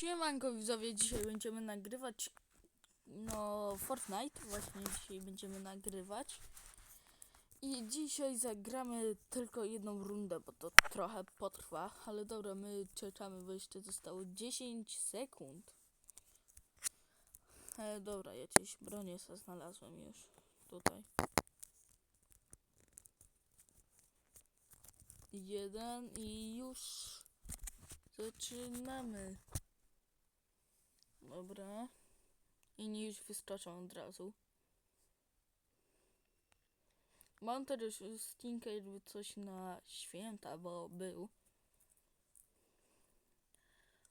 Siemanko widzowie, dzisiaj będziemy nagrywać no Fortnite, właśnie dzisiaj będziemy nagrywać i dzisiaj zagramy tylko jedną rundę, bo to trochę potrwa, ale dobra, my czekamy, bo jeszcze zostało 10 sekund. E, dobra, jakieś bronie sobie znalazłem już tutaj. Jeden i już zaczynamy. Dobra. Inni już wyskoczą od razu. Mam też stinkę jakby coś na święta, bo był.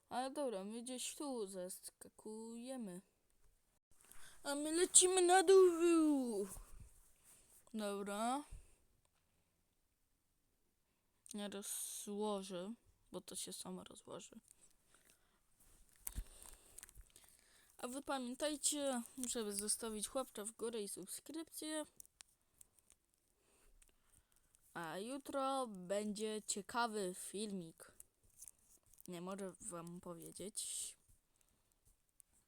Ale dobra, my gdzieś tu zaskakujemy. A my lecimy na dół. Dobra. Ja rozłożę, bo to się samo rozłoży. A wy pamiętajcie, żeby zostawić łapkę w górę i subskrypcję. A jutro będzie ciekawy filmik. Nie mogę wam powiedzieć.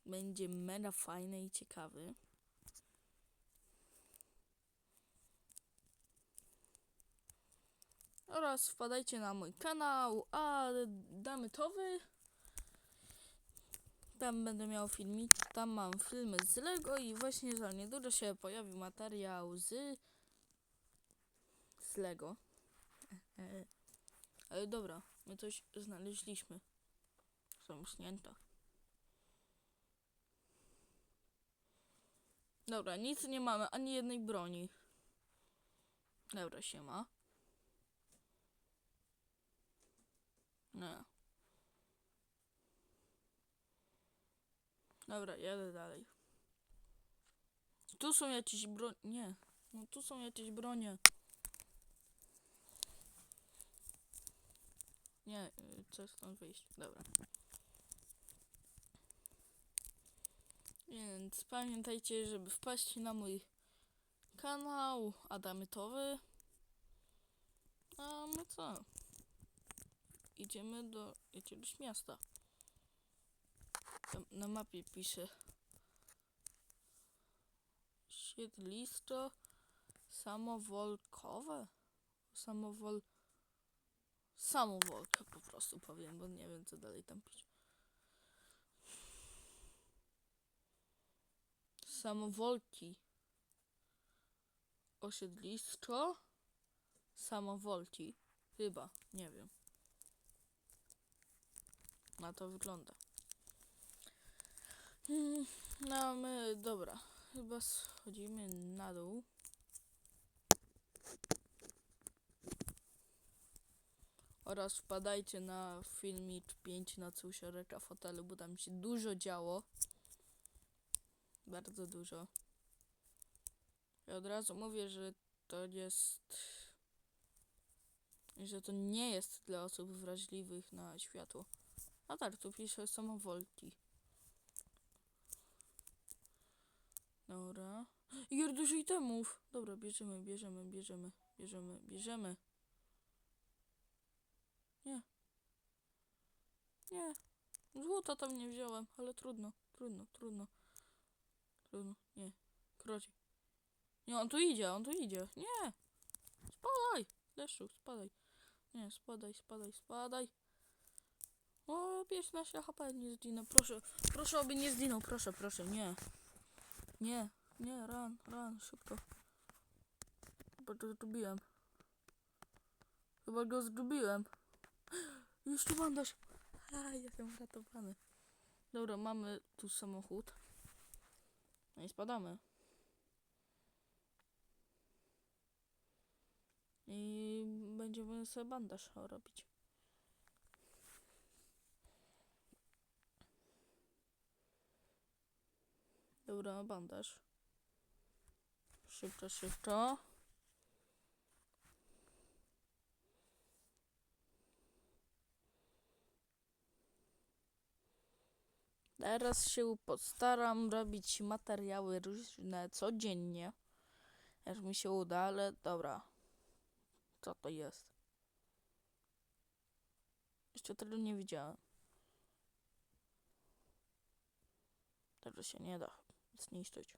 Będzie mega fajny i ciekawy. Oraz wpadajcie na mój kanał, a damy towy. Tam będę miał filmik, tam mam filmy z Lego i właśnie za niedługo się pojawi materiał z z Lego. E, Ale dobra, my coś znaleźliśmy. Zamknięta. Dobra, nic nie mamy, ani jednej broni. Dobra, się ma. Nie. Dobra, jadę dalej. Tu są jakieś broń... Nie. No tu są jakieś bronie. Nie, y, chcę stąd wyjść. Dobra. Więc pamiętajcie, żeby wpaść na mój kanał Adamytowy. A my co? Idziemy do jakiegoś miasta. Tam na mapie pisze siedlisko samowolkowe. Samowol... Samowolka po prostu powiem, bo nie wiem co dalej tam pisze. Samowolki. Osiedlisko samowolki. Chyba, nie wiem. Na to wygląda. No my, dobra, chyba schodzimy na dół. Oraz wpadajcie na filmik 5 na Cusioreka fotelu, bo tam się dużo działo. Bardzo dużo. I od razu mówię, że to jest... Że to nie jest dla osób wrażliwych na światło. A tak, tu pisze samowolki. Dobra. Ile dużo itemów. Dobra, bierzemy, bierzemy, bierzemy, bierzemy, bierzemy. Nie. Nie. Złota tam nie wziąłem, ale trudno, trudno, trudno. Trudno, nie. Kroci. Nie, on tu idzie, on tu idzie. Nie. Spadaj. Deszczu, spadaj. Nie, spadaj, spadaj, spadaj. O, 15 HP nie zginę, proszę. Proszę, aby nie zginął, proszę, proszę, nie. Nie, nie, ran, ran, szybko. Chyba go zgubiłem. Chyba go zgubiłem. Już tu bandaż. A, jestem uratowany. Dobra, mamy tu samochód. No i spadamy. I będziemy sobie bandaż robić. Dobra, bandaż. Szybko, szybko. Teraz się postaram robić materiały różne codziennie. Jak mi się uda, ale dobra. Co to jest? Jeszcze tego nie widziałem. Także się nie da zniszczyć.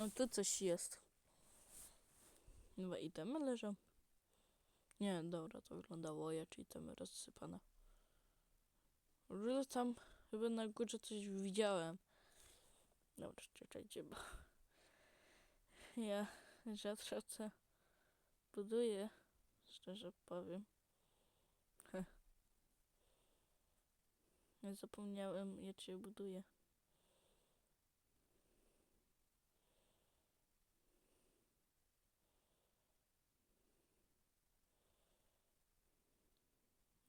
No tu coś jest. Chyba itemy leżą. Nie, dobra, to wyglądało jak itemy rozsypane. Że tam chyba na górze coś widziałem. Dobra, czekajcie, bo ja rzadko co buduję, szczerze powiem. Heh. Ja zapomniałem, jak się buduje.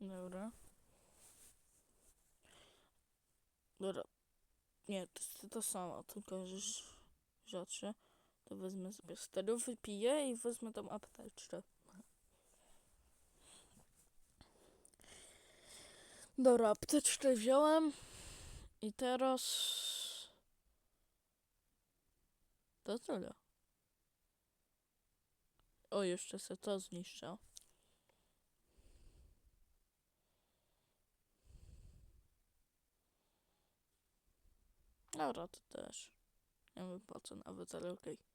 Dobra. Dobra. Nie, to jest to samo, tylko że ż- rzadsze. Wezmę sobie stereo, wypiję i wezmę tą apteczkę. Dobra, apteczkę wziąłem. I teraz... To tyle. O, jeszcze se to zniszczę. Dobra, to też. Nie wiem po co nawet, ale okej.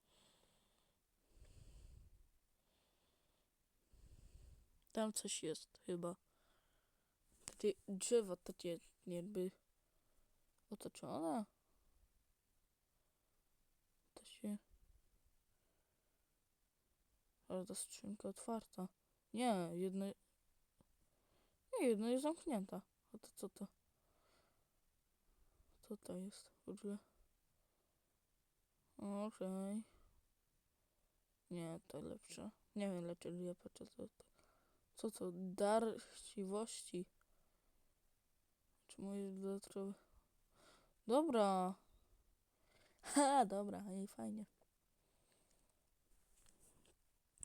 Tam coś jest chyba. Takie drzewo takie jakby otoczone. To się... Ale ta skrzynka otwarta. Nie, jedna... Nie, jedna jest zamknięta. A to co to? Co to jest w ogóle? Okej. Nie, to lepsze. Nie wiem, lepsze nie patrzę to. Co to? Dar chciwości. Czy moje dodatkowe... Dobra. Ha, dobra, i fajnie.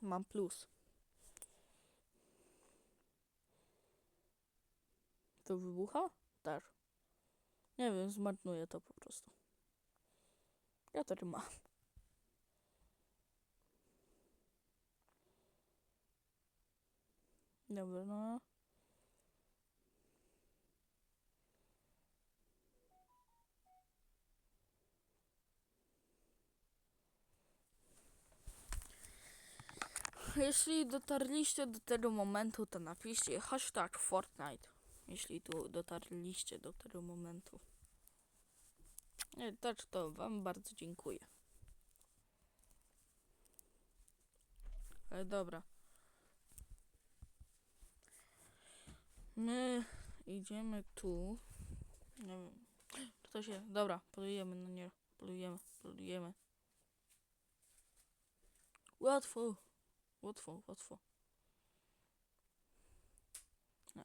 Mam plus. To wybucha? Tak. Nie wiem, zmarnuję to po prostu. Ja to mam. Dobra, no. Jeśli dotarliście do tego momentu, to napiszcie hashtag Fortnite. Jeśli tu dotarliście do tego momentu. Tak to wam bardzo dziękuję. Ale dobra. My idziemy tu. Nie wiem. To się. Dobra, polujemy na nie. Polujemy, polujemy. Łatwo. Łatwo, łatwo. Nie.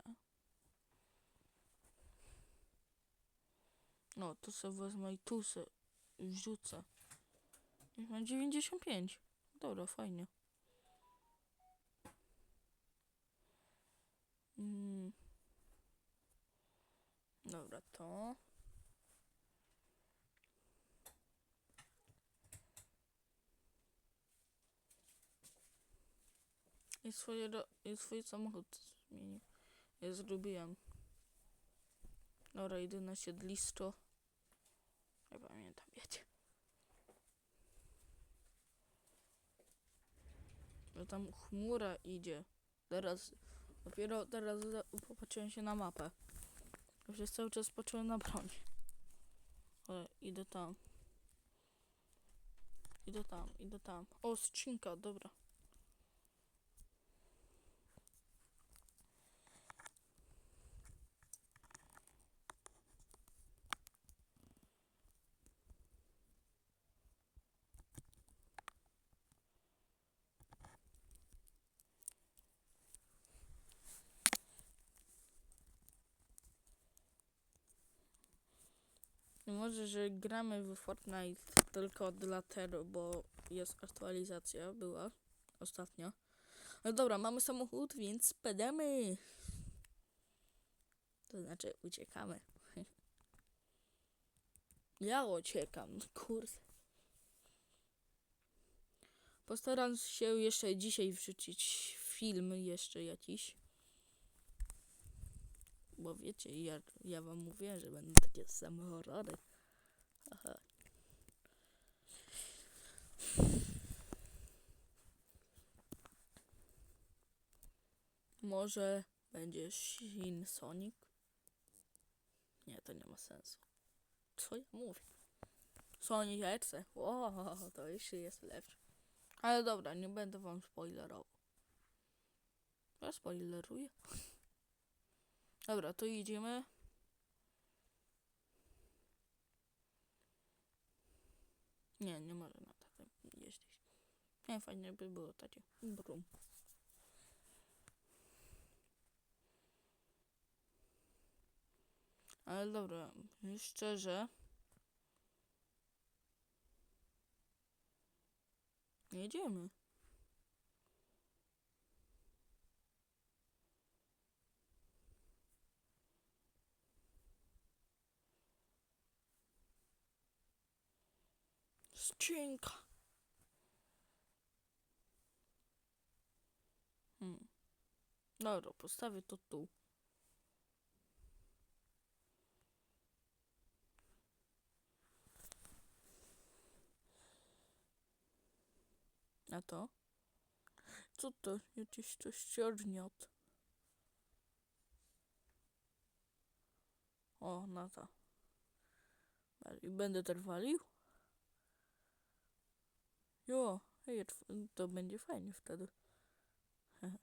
No, to sobie wezmę i tu se wrzucę. Już mam 95. Dobra, fajnie. Mm. Dobra, to. I swoje, i swój samochód zmienił. Ja zrobiłem. Dobra, idę na siedlisko. Nie pamiętam, wiecie. No tam chmura idzie. Teraz, dopiero teraz popatrzyłem się na mapę. Już jest cały czas patrzyłem na broń. Ale idę tam. Idę tam, idę tam. O, skrzynka, dobra. Może, że gramy w Fortnite tylko dlatego, bo jest aktualizacja, była ostatnio. No dobra, mamy samochód, więc spadamy. To znaczy uciekamy. Ja uciekam, kurde. Postaram się jeszcze dzisiaj wrzucić film jeszcze jakiś. Bo wiecie, ja, ja wam mówię, że będą takie samochody. Aha. Może będzie Shin Sonic? Nie, to nie ma sensu. Co ja mówię? Sonic Exe. Wow, to jeszcze jest lepsze. Ale dobra, nie będę wam spoilerował. Ja spoileruję. Dobra, to idziemy. Nie, nie może na takim jeździć. Nie, fajnie by było takie. Brum. Ale dobra, szczerze. Jedziemy. Skrzynka. Hmm. Dobra, postawię to tu. A to? Co to? Jakieś to ścierniot. O, na to. I będę trwalił? Jo, to będzie fajnie wtedy.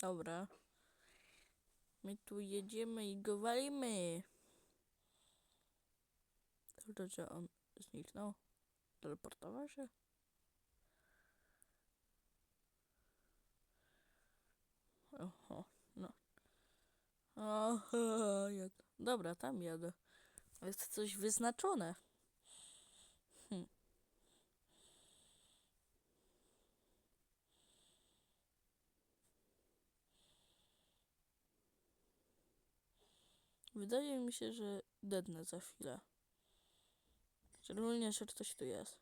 Dobra. My tu jedziemy i go walimy. Tylko, że on zniknął. Teleportował się? Oho, no. Oho, jad. Dobra, tam jadę. Jest coś wyznaczone. Hm. Wydaje mi się, że dednę za chwilę. Szczególnie, że ktoś tu jest.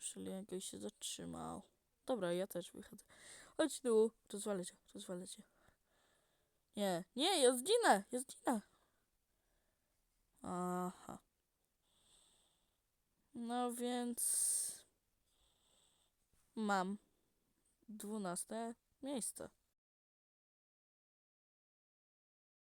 Czyli jakoś się zatrzymał. Dobra, ja też wychodzę. Chodź tu. Rozwalę cię, rozwalę cię. Nie, nie, ja zginę, ja zginę. Aha. No więc... Mam dwunaste miejsce.